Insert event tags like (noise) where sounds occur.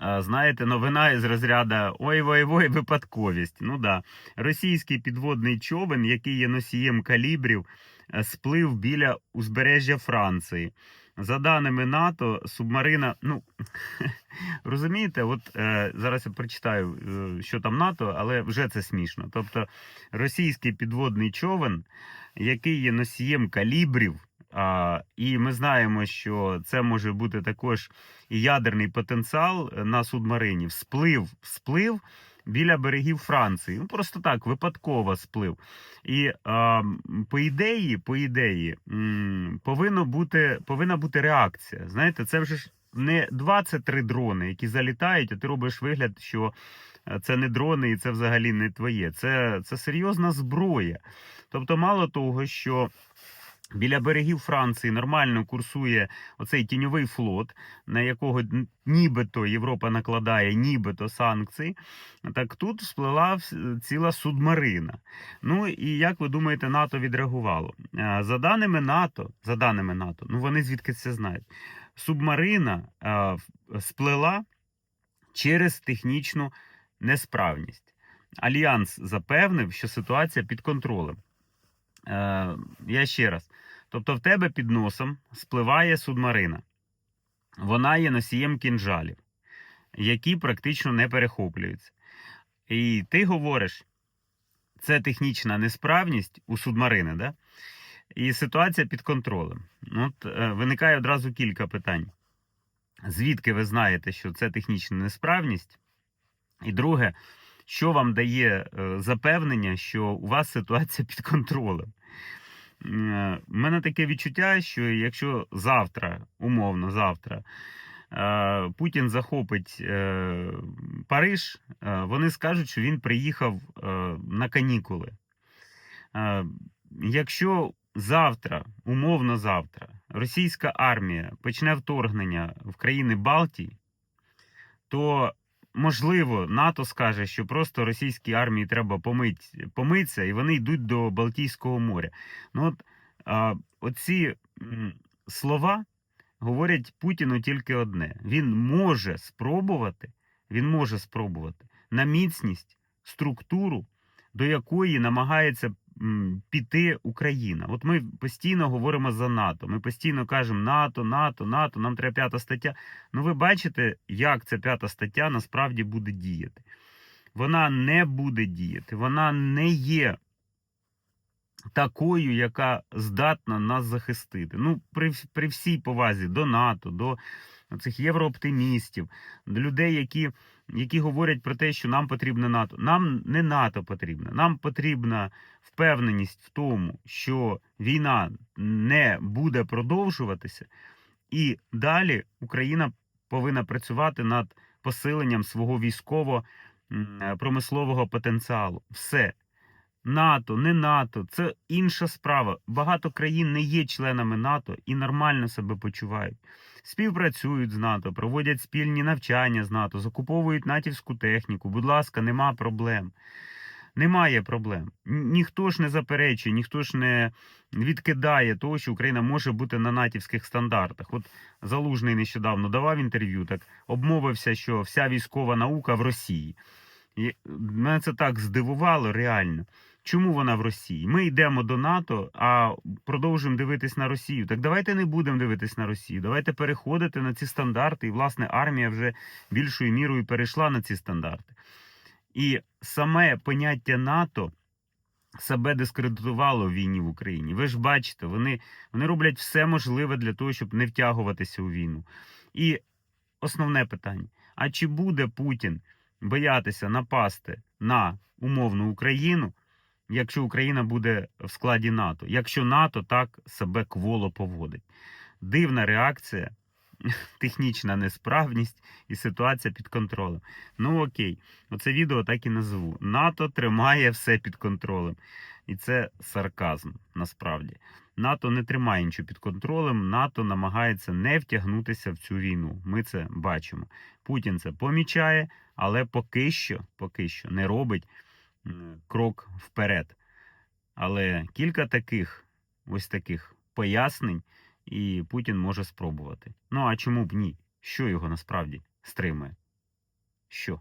знаєте, новина із розряду ой вой вой випадковість. Ну да. Російський підводний човен, який є носієм калібрів, е, сплив біля узбережжя Франції. За даними НАТО, субмарина. Ну (laughs) розумієте, от е, зараз я прочитаю, е, що там НАТО, але вже це смішно. Тобто, російський підводний човен, який є носієм калібрів, а, і ми знаємо, що це може бути також і ядерний потенціал на субмарині. Всплив, всплив біля берегів Франції. Ну просто так, випадково сплив. І а, по ідеї, по ідеї, повинно бути, повинна бути реакція. Знаєте, це вже ж не 23 дрони, які залітають, а ти робиш вигляд, що е, це не дрони і це взагалі не твоє. Це, це серйозна зброя. Тобто, мало того, що. Біля берегів Франції нормально курсує оцей тіньовий флот, на якого нібито Європа накладає нібито санкції. Так тут сплила ціла субмарина. Ну і як ви думаєте, НАТО відреагувало? Е, За даними НАТО, за даними НАТО, ну вони звідки це знають? Субмарина е, сплила через технічну несправність. Альянс запевнив, що ситуація під контролем. Е, я ще раз. Тобто, в тебе під носом спливає субмарина. Вона є носієм кінжалів, які практично не перехоплюються. І ти говориш, це технічна несправність у субмарини, да? і ситуація під контролем. От, е, виникає одразу кілька питань. Звідки ви знаєте, що це технічна несправність? І друге, що вам дає е, запевнення, що у вас ситуація під контролем? Е, У мене таке відчуття, що якщо завтра, умовно, завтра, е, Путін захопить е, Париж, вони скажуть, що він приїхав на канікули. Якщо завтра, умовно завтра, російська армія почне вторгнення в країни Балтії, то можливо НАТО скаже, що просто російській армії треба помить, помитися, і вони йдуть до Балтійського моря. Ну от а, оці слова говорять Путіну тільки одне: він може спробувати, він може спробувати на міцність структуру, до якої намагається піти Україна. От ми постійно говоримо за НАТО. Ми постійно кажемо НАТО, НАТО, НАТО, нам треба п'ята стаття. Ну, ви бачите, як ця п'ята стаття насправді буде діяти. Вона не буде діяти, вона не є такою, яка здатна нас захистити. Ну, при, при всій повазі до НАТО, до цих єврооптимістів, людей, які, які говорять про те, що нам потрібно НАТО. Нам не НАТО потрібно, нам потрібна впевненість в тому, що війна не буде продовжуватися, і далі Україна повинна працювати над посиленням свого військово-промислового потенціалу. Все. НАТО, не НАТО, це інша справа. Багато країн не є членами НАТО і нормально себе почувають. Співпрацюють з НАТО, проводять спільні навчання з НАТО, закуповують натівську техніку. Будь ласка, нема проблем. Немає проблем. Ніхто ж не заперечує, ніхто ж не відкидає того, що Україна може бути на натівських стандартах. От Залужний нещодавно давав інтерв'ю, так обмовився, що вся військова наука в Росії. Мене це так здивувало реально. Чому вона в Росії? Ми йдемо до НАТО, а продовжуємо дивитись на Росію. Так давайте не будемо дивитись на Росію. Давайте переходити на ці стандарти. І, власне, армія вже більшою мірою перейшла на ці стандарти. І саме поняття НАТО себе дискредитувало в війні в Україні. Ви ж бачите, вони, вони роблять все можливе для того, щоб не втягуватися у війну. І основне питання: а чи буде Путін боятися напасти на умовну Україну, якщо Україна буде в складі НАТО, якщо НАТО так себе кволо поводить? Дивна реакція, (laughs) технічна несправність і ситуація під контролем. Ну окей, оце відео так і назву. НАТО тримає все під контролем. І це сарказм насправді. НАТО не тримає нічого під контролем, НАТО намагається не втягнутися в цю війну. Ми це бачимо. Путін це помічає, але поки що, поки що не робить крок вперед. Але кілька таких ось таких пояснень, і Путін може спробувати. Ну а чому б ні? Що його насправді стримує? Що?